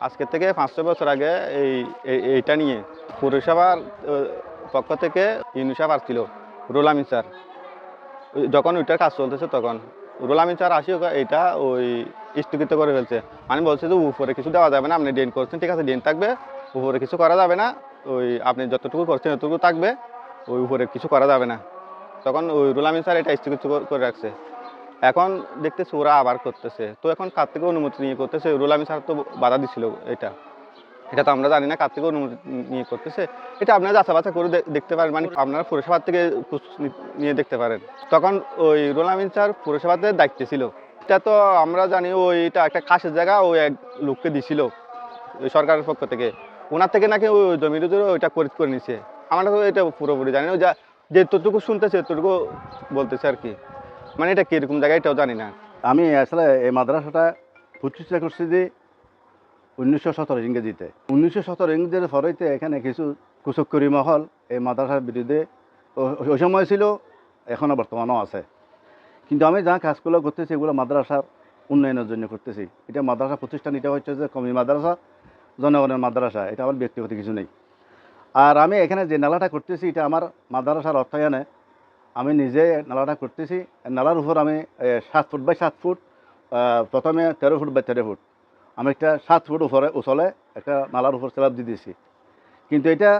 আজকে থেকে পাঁচশো বছর আগে এই, এই- এইটা নিয়ে পৌরসভার পক্ষ থেকে ইউনিসাফ আসছিল রুল স্যার। যখন ওইটার কাজ চলতেছে তখন রুল স্যার আসি এইটা ওই স্থগিত করে ফেলছে। আমি বলছি যে উপরে কিছু দেওয়া যাবে না, আপনি ডেন করছেন, ঠিক আছে, ডেন থাকবে। উপরে কিছু করা যাবে না, ওই আপনি যতটুকু করছেন ততটুকু থাকবে, ওই উপরে কিছু করা যাবে না। তখন ওই রুল স্যার এটা স্থগিত করে রাখছে। এখন দেখতেছি ওরা আবার করতেছে। তো এখন কার থেকে অনুমতি নিয়ে করতেছে। রুল আমিন স্যার তো বাধা দিছিল এটা। এটা তো আমরা জানি না কার থেকে অনুমতি নিয়ে করতেছে। এটা আপনারা যাচা বাছা করে দেখতে পারেন। মানে আপনারা পুরসভার থেকে নিয়ে দেখতে পারেন। তখন ওই রুল আমিন স্যার পুরসভাতে দায়িত্বে ছিল। এটা তো আমরা জানি ওইটা একটা খাসের জায়গা ওই এক লোককে দিছিল ওই সরকারের পক্ষ থেকে। ওনার থেকে নাকি ওই জমির উপরে ওইটা করে নিছে। আমরা তো এটা পুরোপুরি জানি না। যা যেটুকু শুনতেছে, এতটুকু বলতেছে আর কি। মানে এটা কীরকম জায়গা এটাও জানি না। আমি আসলে এই মাদ্রাসাটা প্রতিষ্ঠা করছি যে উনিশশো সতেরো ইংরেজিতে উনিশশো সতেরো ইংরেজির ফরেতে এখানে কিছু কুচক্করি মহল এই মাদ্রাসার বিরুদ্ধে ওই সময় ছিল এখনও বর্তমানও আছে। কিন্তু আমি যা কাজগুলো করতেছি, এগুলো মাদ্রাসার উন্নয়নের জন্য করতেছি। এটা মাদ্রাসা প্রতিষ্ঠান, এটা হচ্ছে যে কমি মাদ্রাসা, জনগণের মাদ্রাসা, এটা আমার ব্যক্তিগত কিছু নেই। আর আমি এখানে যে নালাটা করতেছি, এটা আমার মাদ্রাসার অর্থায়নে আমি নিজে নালাটা করতেছি। নালার উপর আমি সাত ফুট বাই সাত ফুট প্রথমে তেরো ফুট বাই তেরো ফুট। আমি একটা সাত ফুট উপরে উচলে একটা নালার উপর স্ল্যাব দিয়ে দিয়েছি। কিন্তু এটা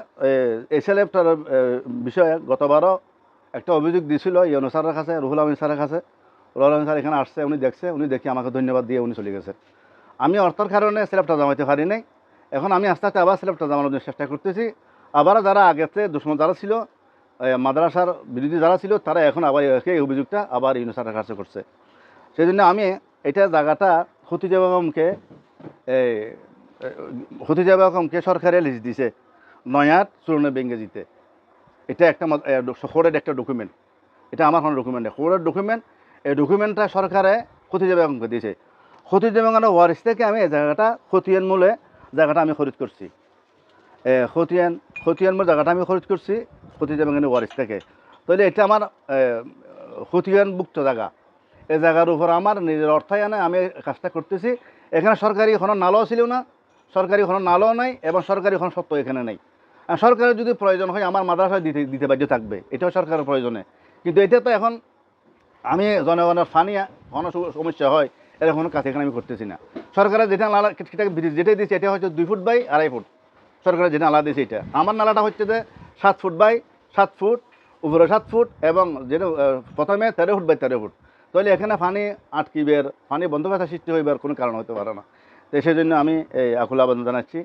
এই স্ল্যাবটার বিষয়ে গতবারও একটা অভিযোগ দিয়েছিল ইয়নো স্যারের কাছে, রুহুল আমিন স্যারের কাছে। রুহুল আমিন স্যার এখানে আসছে, উনি দেখছে, উনি দেখি আমাকে ধন্যবাদ দিয়ে উনি চলে গেছে। আমি অর্থের কারণে স্ল্যাবটা জমাইতে পারি নাই। এখন আমি আস্তে আস্তে আবার স্ল্যাবটা জমানোর জন্য চেষ্টা করতেছি। আবার যারা আগেতে দুশ্মন যারা ছিল মাদ্রাসার বিরোধী যারা ছিল, তারা এখন আবার এই অভিযোগটা আবার ইউনুসারের কাছে করছে। সেই জন্য আমি এটা জায়গাটা বেগমকে এই খতিজা বেগমকে সরকারে লিস্ট দিছে নয়াত চুরনে বেঙ্গেজিতে এটা একটা খোরের একটা ডকুমেন্ট এটা আমার কোনো ডকুমেন্ট খোরের ডকুমেন্ট এই ডকুমেন্টটা সরকারে খতিজা বেগমকে দিয়েছে। খতিজা বেগমের ওয়ারিস থেকে আমি এই জায়গাটা খতিয়ান মূলে জায়গাটা আমি খরিদ করছি। খতিয়ান খতিয়ান মূল জায়গাটা আমি খরিদ করছি। খতিজা বেগমের ওয়ারিস থেকে। তাহলে এটা আমার খতিয়ানভুক্ত জায়গা। এই জায়গার উপর আমার নিজের অর্থায় অর্থায়নে আমি কাজটা করতেছি। এখানে সরকারি কোনো নালাও ছিল না, সরকারি কোনো নালাও নাই এবং সরকারি কোনো সত্য এখানে নেই। সরকারের যদি প্রয়োজন হয়, আমার মাদ্রাসায় দিতে দিতে বাধ্য থাকবে। এটাও সরকারের প্রয়োজনে। কিন্তু এটা তো এখন আমি জনগণের ফানি, কোনো সমস্যা হয়, এরকম কোনো কাজ এখানে আমি করতেছি না। সরকারের যেটা নালা সেটা যেটাই দিয়েছে, এটা হচ্ছে দুই ফুট বাই আড়াই ফুট। সরকারের যে নালা দিয়েছে এটা। আমার নালাটা হচ্ছে যে সাত ফুট বাই সাত ফুট, উপরে সাত ফুট এবং যেটা প্রথমে তেরো ফুট বাই তেরো ফুট। তাহলে এখানে পানি আটকিবের বন্ধ ব্যথা সৃষ্টি হইবার কোনো কারণ হতে পারে না। তো সেই জন্য আমি এই আকুল আবেদন জানাচ্ছি।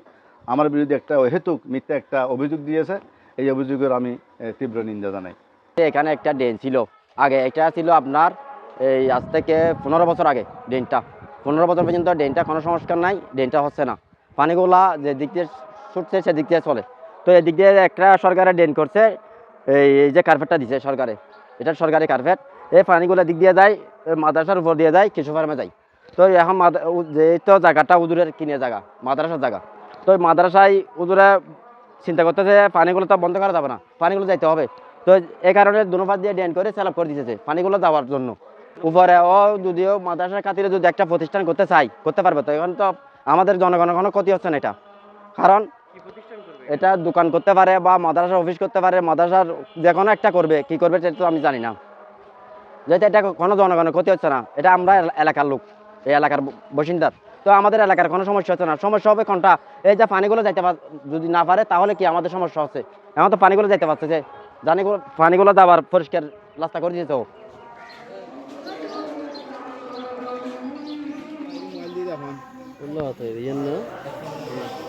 আমার বিরুদ্ধে একটা অহেতুক মিথ্যা একটা অভিযোগ দিয়েছে। এই অভিযোগের আমি তীব্র নিন্দা জানাই। এখানে একটা ড্রেন ছিল। আগে এটা ছিল আপনার, এই আজ থেকে পনেরো বছর আগে ড্রেনটা। পনেরো বছর পর্যন্ত ড্রেনটা কোনো সংস্কার নাই, ড্রেনটা হচ্ছে না। পানিগুলা যে দিক দিয়ে ছুটছে সেদিক দিয়ে চলে। তো এদিক দিয়ে একটা সরকারে ড্রেন করছে। এই এই যে কার্পেটটা দিছে সরকারে, এটা সরকারি কার্পেট এই পানিগুলো দিক দিয়ে যায় মাদ্রাসার উপর দিয়ে যায় কিছু ফার্মে যায়। তো এখন মাদ- উ- যে তো জায়গাটা উদুরের কিনে জায়গা, মাদ্রাসার জায়গা। তো মাদ্রাসায় উদুরে চিন্তা করতেছে পানিগুলো তো বন্ধ করা যাবে না, পানিগুলো যাইতে হবে। তো এই কারণে দুনুপাত দিয়ে ড্রেন করে সেলাপ করে দিতেছে পানিগুলো দেওয়ার জন্য। উপরে ও যদিও মাদ্রাসার খাতিরে যদি একটা প্রতিষ্ঠান করতে চাই, করতে পারবে, তো এখন তো আমাদের জনগণের কোনো ক্ষতি হচ্ছে না এটা। কারণ এটা দোকান করতে পারে বা মাদ্রাসার অফিস করতে পারে, মাদ্রাসার যে কোনো একটা করবে, কি করবে সেটা তো আমি জানি না। যেহেতু এটা কোনো জনগণের ক্ষতি হচ্ছে না, এটা আমরা এলাকার লোক, এই এলাকার বাসিন্দার তো আমাদের এলাকার কোনো সমস্যা হচ্ছে না। সমস্যা হবে কোনটা? এই যে পানিগুলো যাইতে পার যদি না পারে, তাহলে কি আমাদের সমস্যা হচ্ছে? এখন তো পানিগুলো যাইতে পারছে যে জানিগুলো পানিগুলো যাবার পরিষ্কার রাস্তা করে ataydı yanına.